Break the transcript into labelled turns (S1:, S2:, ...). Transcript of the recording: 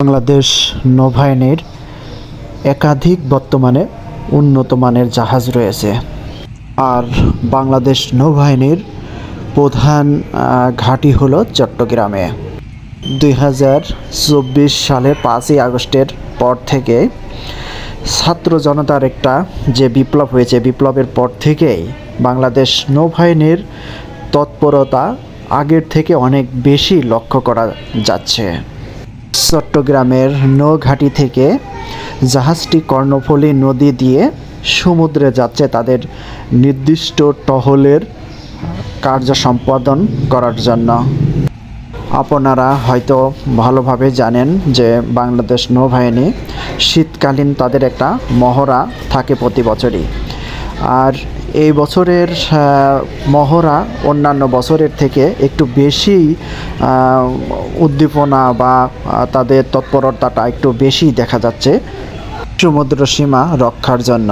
S1: বাংলাদেশ নৌবাহিনীর একাধিক বর্তমানে উন্নত মানের জাহাজ রয়েছে। আর বাংলাদেশ নৌবাহিনীর প্রধান ঘাঁটি হলো চট্টগ্রামে। দুই সালের পাঁচই আগস্টের পর থেকে ছাত্র জনতার একটা যে বিপ্লব হয়েছে, বিপ্লবের পর থেকেই বাংলাদেশ নৌবাহিনীর তৎপরতা আগের থেকে অনেক বেশি লক্ষ্য করা যাচ্ছে। চট্টগ্রামের নৌঘাটি থেকে জাহাজটি কর্ণফুলী নদী দিয়ে সমুদ্রে যাচ্ছে তাদের নির্দিষ্ট টহলের কার্য সম্পাদন করার জন্য। আপনারা হয়তো ভালোভাবে জানেন যে বাংলাদেশ নৌবাহিনী শীতকালীন তাদের একটা মহড়া থাকে প্রতি বছরই। আর এই বছরের মহড়া অন্যান্য বছরের থেকে একটু বেশি উদ্দীপনা বা তাদের তৎপরতাটা একটু বেশি দেখা যাচ্ছে। সমুদ্র সীমা রক্ষার জন্য।